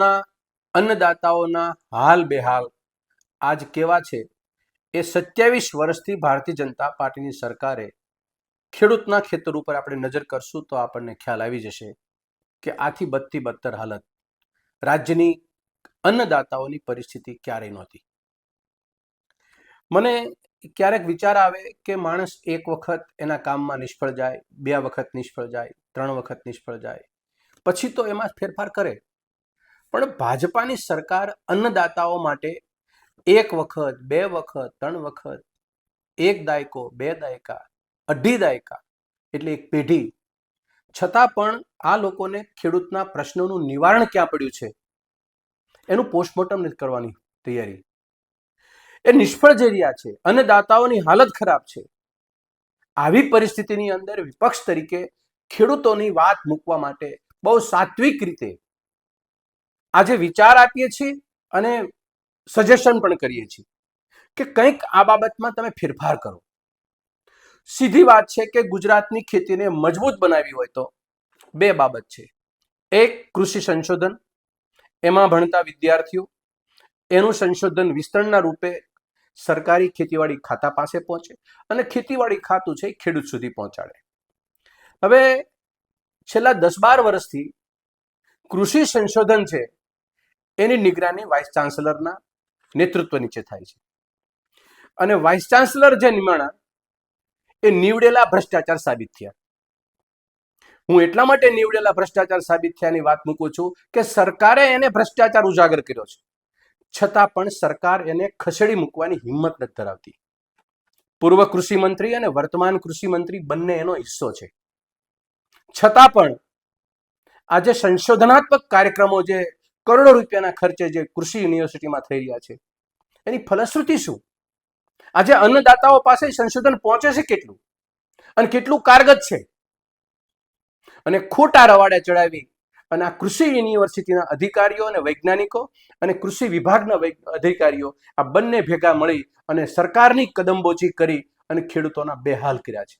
ના અન્નદાતાઓના હાલ બેહાલ. આજ કેવા છે? એ સત્યાવીસ વર્ષથી ભારતીય જનતા પાર્ટીની સરકારે ખેડૂતના ખેતર ઉપર આપણે નજર કરશું તો આપણને ખ્યાલ આવી જશે કે આથી બદથી બદતર હાલત રાજ્યની અન્નદાતાઓની પરિસ્થિતિ ક્યારેય નહોતી. મને ક્યારેક વિચાર આવે કે માણસ એક વખત એના કામમાં નિષ્ફળ જાય, બે વખત નિષ્ફળ જાય, ત્રણ વખત નિષ્ફળ જાય, પછી તો એમાં ફેરફાર કરે. પણ ભાજપાની સરકાર અન્નદાતાઓ માટે એક વખત, બે વખત, ત્રણ વખત, એક દાયકો, બે દાયકા, અઢી દાયકા એટલે એક પેઢી. છતાં પણ આ લોકોને ખેડૂતના પ્રશ્નોનું નિવારણ ક્યાં પડ્યું છે? એનું પોસ્ટમોર્ટમ કરવાની તૈયારી. એ નિષ્ફળ જઈ રહ્યા છે. અન્નદાતાઓની હાલત ખરાબ છે. આવી પરિસ્થિતિની અંદર વિપક્ષ તરીકે ખેડૂતોની વાત મૂકવા માટે બહુ સાત્વિક રીતે આજે વિચાર આપીએ છીએ અને સજેશન પણ કરીએ છીએ કે કંઈક આ બાબતમાં તમે ફેરફાર કરો. સીધી વાત છે કે ગુજરાતની ખેતીને મજબૂત બનાવી હોય તો બે બાબત છે. એક, કૃષિ સંશોધન. એમાં ભણતા વિદ્યાર્થીઓ એનું સંશોધન વિસ્તરણના રૂપે સરકારી ખેતીવાડી ખાતા પાસે પહોંચે અને ખેતીવાડી ખાતું છે ખેડૂત સુધી પહોંચાડે. હવે છેલ્લા દસ બાર વર્ષથી કૃષિ સંશોધન છે એની નિગરાની વાઇસ ચાન્સલરના નેતૃત્વ નીચે થાય છે. અને વાઇસ ચાન્સલર જે નિમાણા એ નીવડેલા ભ્રષ્ટાચાર સાબિત થયા. હું એટલા માટે નીવડેલા ભ્રષ્ટાચાર સાબિત થયાની વાત મૂકું છું કે સરકારે એને ભ્રષ્ટાચાર ઉજાગર કર્યો છે. છતાં પણ સરકાર એને ખસેડી મૂકવાની હિંમત નથી ધરાવતી. પૂર્વ કૃષિ મંત્રી અને વર્તમાન કૃષિ મંત્રી બંને એનો હિસ્સો છે. છતાં પણ આજે સંશોધનાત્મક કાર્યક્રમો જે કરોડો રૂપિયાના ખર્ચે જે કૃષિ યુનિવર્સિટીમાં થઈ રહ્યા છે. એની ફલશ્રુતિ શું? આજે અન્નદાતાઓ પાસે સંશોધન પહોંચે છે કેટલું? અને કેટલું કારગત છે? અને ખોટા રવાડે ચડાવી અને આ કૃષિ યુનિવર્સિટીના અધિકારીઓ અને વૈજ્ઞાનિકો અને કૃષિ વિભાગના અધિકારીઓ આ બંને ભેગા મળી અને સરકારની કદમબોચી કરી અને ખેડૂતોના બેહાલ કર્યા છે.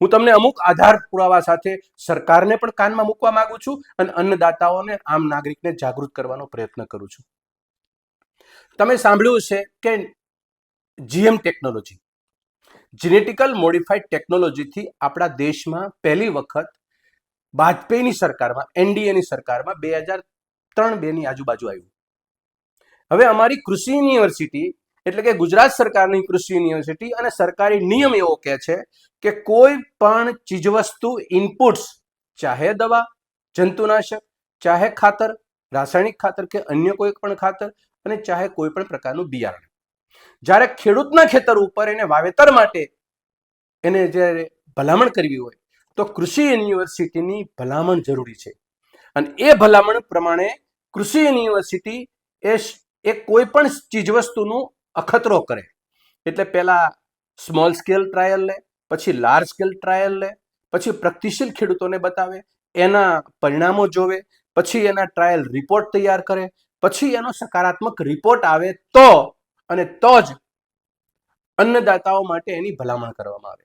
હું તમને અમુક આધાર પુરાવા સાથે સરકારને પણ કાનમાં મૂકવા માંગુ છું અને અન્નદાતાઓને, આમ નાગરિકને જાગૃત કરવાનો પ્રયત્ન કરું છું. તમે સાંભળ્યું છે કે જીએમ ટેકનોલોજી, જીનેટિકલ મોડિફાઈડ ટેકનોલોજીથી આપણા દેશમાં પહેલી વખત વાજપેયીની સરકારમાં, એનડીએની સરકારમાં બે હજાર ત્રણ બેની આજુબાજુ આવ્યું. હવે અમારી કૃષિ યુનિવર્સિટી એટલે કે ગુજરાત સરકારની કૃષિ યુનિવર્સિટી અને સરકારી નિયમ એવો કહે છે કે કોઈ પણ ચીજવસ્તુ ઇનપુટ્સ ચાહે દવા, જંતુનાશક, ચાહે ખાતર, રાસાયણિક ખાતર કે અન્ય કોઈ પણ ખાતર અને ચાહે કોઈ પણ પ્રકારનું બિયારણ. જ્યારે ખેડૂતના ખેતર ઉપર એને વાવેતર માટે એને જ્યારે ભલામણ કરવી હોય, તો કૃષિ યુનિવર્સિટીની ભલામણ જરૂરી છે. અને એ ભલામણ પ્રમાણે કૃષિ યુનિવર્સિટી એ એ કોઈ પણ ચીજવસ્તુનું અખતરો કરે. એટલે પહેલાં સ્મોલ સ્કેલ ટ્રાયલ લે, પછી લાર્જ સ્કેલ ટ્રાયલ લે, પછી પ્રગતિશીલ ખેડૂતોને બતાવે, એના પરિણામો જોવે, પછી એના ટ્રાયલ રિપોર્ટ તૈયાર કરે, પછી એનો સકારાત્મક રિપોર્ટ આવે તો અને તો જ અન્નદાતાઓ માટે એની ભલામણ કરવામાં આવે.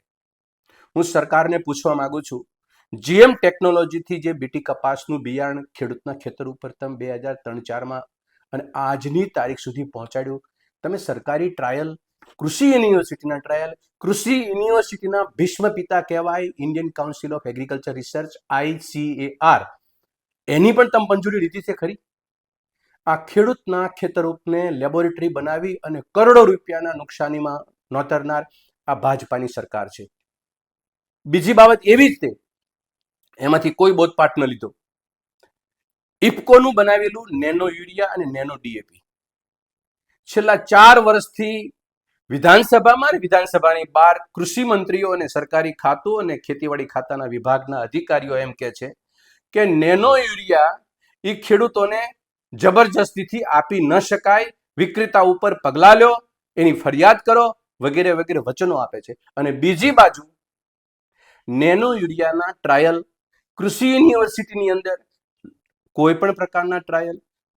હું સરકારને પૂછવા માંગુ છું જીએમ ટેકનોલોજીથી જે બીટી કપાસનું બિયારણ ખેડૂતના ખેતર ઉપર તમે બે હજાર ત્રણ ચારમાં અને આજની તારીખ સુધી પહોંચાડ્યું તમે સરકારી ટ્રાયલ કૃષિ યુનિવર્સિટીના ટ્રાયલ કૃષિ યુનિવર્સિટીના ભીષ્મ પિતા કહેવાય Indian Council of Agriculture Research ICAR એની પણ તમે મંજૂરી લીધી છે ખરી? આ ખેડૂતના ખેતર ઉપને લેબોરેટરી બનાવી અને કરોડો રૂપિયાના નુકસાનીમાં નોતરનાર આ ભાજપાની સરકાર છે. બીજી બાબત એવી જ તે, એમાંથી કોઈ બોધપાઠ ન લીધો. ઇફકોનું બનાવેલું નેનો યુરિયા અને નેનો ડીએપી છેલ્લા ચાર વર્ષથી વિધાનસભામાં વિધાનસભાની બહાર કૃષિ મંત્રીઓ અને સરકારી ખાતું અને ખેતીવાડી ખાતાના વિભાગના અધિકારીઓ એમ કે છે કે નેનો યુરિયા એ ખેડૂતોને જબરજસ્તીથી આપી ન શકાય, વિક્રેતા ઉપર પગલાં લ્યો એની ફરિયાદ કરો વગેરે વગેરે વચનો આપે છે. અને બીજી બાજુ નેનો યુરિયાના ટ્રાયલ કૃષિ યુનિવર્સિટીની અંદર કોઈ પણ પ્રકારના ટ્રાયલ,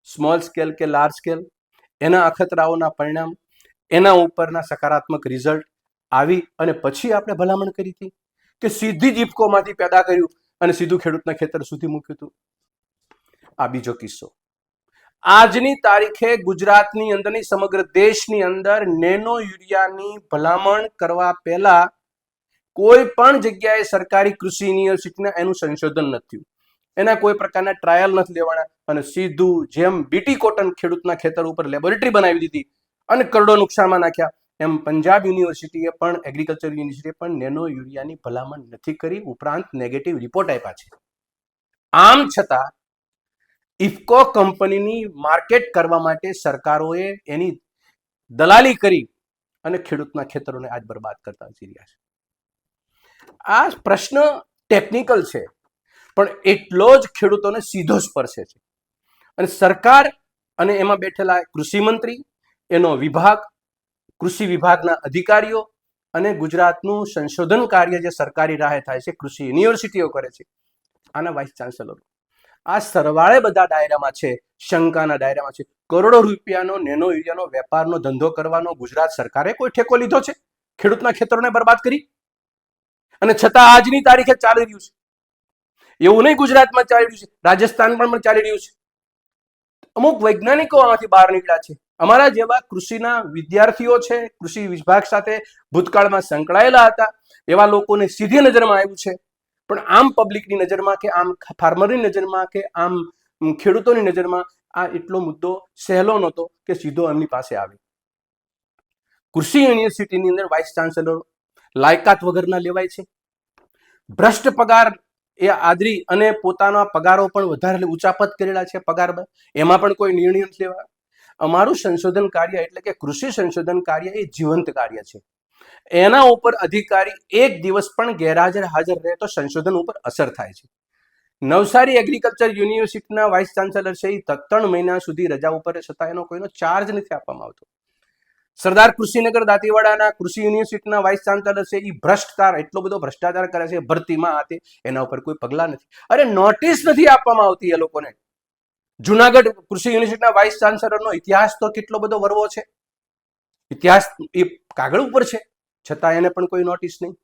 સ્મોલ સ્કેલ કે લાર્જ સ્કેલ એના અખતરાઓના પરિણામ, એના ઉપરના સકારાત્મક રિઝલ્ટ આવી અને પછી આપણે ભલામણ કરી હતી કે સીધી જ પેદા કર્યું અને સીધું ખેડૂતના ખેતર સુધી મૂક્યું હતું. આ બીજો કિસ્સો. આજની તારીખે ગુજરાતની અંદરની સમગ્ર દેશની અંદર નેનો યુરિયાની ભલામણ કરવા પહેલા કોઈ પણ જગ્યાએ સરકારી કૃષિ યુનિવર્સિટીના એનું સંશોધન નથી એના કોઈ પ્રકારના ટ્રાયલ નથી લેવાના. અને સીધું જેમ બીટી કોટન ખેડૂતના ખેતર ઉપર લેબોરેટરી બનાવી દીધી અને કરોડો નુકસાનમાં નાખ્યા. એમ પંજાબ યુનિવર્સિટીએ પણ એગ્રીકલ્ચર યુનિવર્સિટીએ પણ નેનો યુરિયાની ભલામણ નથી કરી. ઉપરાંત નેગેટિવ રિપોર્ટ આપ્યા છે. આમ છતાં ઇફકો કંપનીની માર્કેટ કરવા માટે સરકારોએ એની દલાલી કરી અને ખેડૂતના ખેતરોને આજ બરબાદ કરતા જઈ રહ્યા છે. આ પ્રશ્ન ટેકનિકલ છે. પણ એટલો જ ખેડૂતોને સીધો સ્પર્શે છે. અને સરકાર અને એમાં બેઠેલા કૃષિ મંત્રી, એનો વિભાગ, કૃષિ વિભાગના અધિકારીઓ અને ગુજરાતનું સંશોધન કાર્ય જે સરકારી રાહે થાય છે, કૃષિ યુનિવર્સિટીઓ કરે છે, આના વાઇસ ચાન્સેલર. આ સરવાળે બધા ડાયરામાં છે, શંકાના ડાયરામાં છે. કરોડો રૂપિયાનો નેનો યુરિયાનો વેપારનો ધંધો કરવાનો ગુજરાત સરકારે કોઈ ઠેકો લીધો છે? ખેડૂતના ખેતરોને બરબાદ કરી? અને છતાં આજની તારીખે ચાલી રહ્યું છે. એવું નહીં ગુજરાતમાં ચાલી રહ્યું છે રાજસ્થાનમાં પણ ચાલી રહ્યું છે. અમુક વૈજ્ઞાનિકો આમાંથી બહાર નીકળ્યા છે. અમારા જેવા કૃષિના વિદ્યાર્થીઓ છે, કૃષિ વિભાગ સાથે ભૂતકાળમાં સંકળાયેલા હતા, એવા લોકોને સીધી નજરમાં આવ્યું છે. પણ આમ પબ્લિકની નજરમાં કે આમ ફાર્મરની નજરમાં કે આમ ખેડૂતોની નજરમાં આ એટલો મુદ્દો સહેલો નહોતો કે સીધો એમની પાસે આવે. કૃષિ યુનિવર્સિટીની અંદર વાઇસ ચાન્સેલર લાયકાત વગરના લેવાય છે. ભ્રષ્ટ પગાર એ આદરી અને પોતાના પગારો પણ વધારે ઉચાપત કરેલા છે પગારમાં. એમાં પણ કોઈ નિર્ણય લેવા અમારું સંશોધન કાર્ય એટલે કે કૃષિ સંશોધન કાર્ય એ જીવંત કાર્ય છે. એના ઉપર અધિકારી એક દિવસ પણ ગેરહાજર હાજર રહે તો સંશોધન ઉપર અસર થાય છે. નવસારી એગ્રીકલ્ચર યુનિવર્સિટીના વાઇસ ચાન્સેલર છે એ ત્રણ મહિના સુધી રજા ઉપર છતાં એનો કોઈનો ચાર્જ નથી આપવામાં આવતો. સરદાર કૃષિનગર દાંતીવાડાના કૃષિ યુનિવર્સિટીના વાઇસ ચાન્સેલર છે એ ભ્રષ્ટાચાર, એટલો બધો ભ્રષ્ટાચાર કરે છે, ભરતીમાં આતે એના ઉપર કોઈ પગલા નથી. અરે નોટિસ નથી આપવામાં આવતી એ લોકોને. જુનાગઢ કૃષિ યુનિવર્સિટીના વાઇસ ચાન્સેલરનો ઇતિહાસ તો કેટલો બધો વર્વો છે. ઇતિહાસ એ કાગળ ઉપર છે છતાં એને પણ કોઈ નોટિસ નહીં.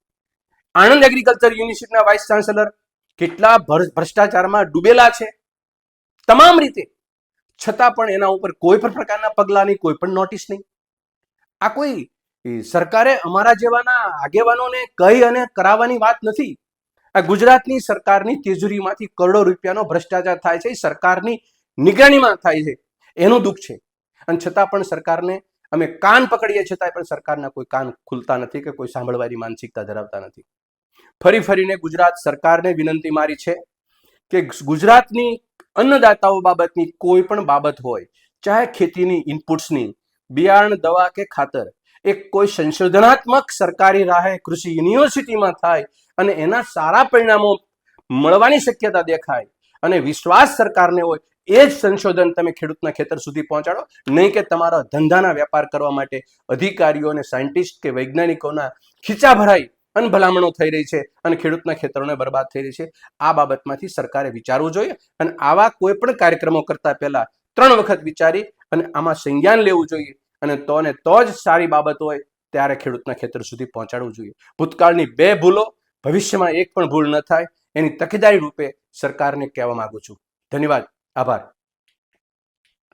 આણંદ એગ્રીકલ્ચર યુનિવર્સિટીના વાઇસ ચાન્સેલર કેટલા ભ્રષ્ટાચારમાં ડૂબેલા છે. તમામ રીતે. છતાં પણ એના ઉપર કોઈ પણ પ્રકારના નહીં, કોઈ પણ નોટિસ નહીં. આ કોઈ સરકારે અમારા જેવાના આગેવાનોને કહી અને કરાવવાની વાત નથી. આ ગુજરાતની સરકારની તિજોરીમાંથી કરોડો રૂપિયાનો ભ્રષ્ટાચાર થાય છે સરકારની નિગરાનીમાં થાય છે. એનું દુઃખ છે. અને છતાં પણ સરકારને અમે કાન પકડીએ છતાંય પણ સરકારના કોઈ કાન ખુલતા નથી કે કોઈ સાંભળવાની માનસિકતા ધરાવતા નથી. ફરી ફરીને ગુજરાત સરકારને વિનંતી મારી છે કે ગુજરાતની અન્નદાતાઓ બાબતની કોઈ પણ બાબત હોય, ચાહે ખેતીની ઇનપુટ્સની બિયારણ, દવા કે ખાતર. એ કોઈ સંશોધનાત્મક સરકારી રાહે કૃષિ યુનિવર્સિટીમાં થાય અને એના સારા પરિણામો મળવાની શક્યતા દેખાય અને વિશ્વાસ સરકારને હોય, એ જ સંશોધન તમે ખેડૂતના ખેતર સુધી પહોંચાડો. નહીં કે તમારા ધંધાના વેપાર કરવા માટે અધિકારીઓ અને સાયન્ટિસ્ટ કે વૈજ્ઞાનિકોના ખીચા ભરાઈ અને ભલામણો થઈ રહી છે અને ખેડૂતના ખેતરોને બરબાદ થઈ રહી છે. આ બાબતમાંથી સરકારે વિચારવું જોઈએ અને આવા કોઈ પણ કાર્યક્રમો કરતા પહેલા ત્રણ વખત વિચારી અને આમાં સંજ્ઞાન લેવું જોઈએ અને તો ને તો જ સારી બાબત હોય ત્યારે ખેડૂતના ખેતર સુધી પહોંચાડવું જોઈએ. ભૂતકાળની બે ભૂલો, ભવિષ્યમાં એક પણ ભૂલ ન થાય, એની તકેદારી રૂપે સરકારને કહેવા માંગુ છું. ધન્યવાદ. આભાર.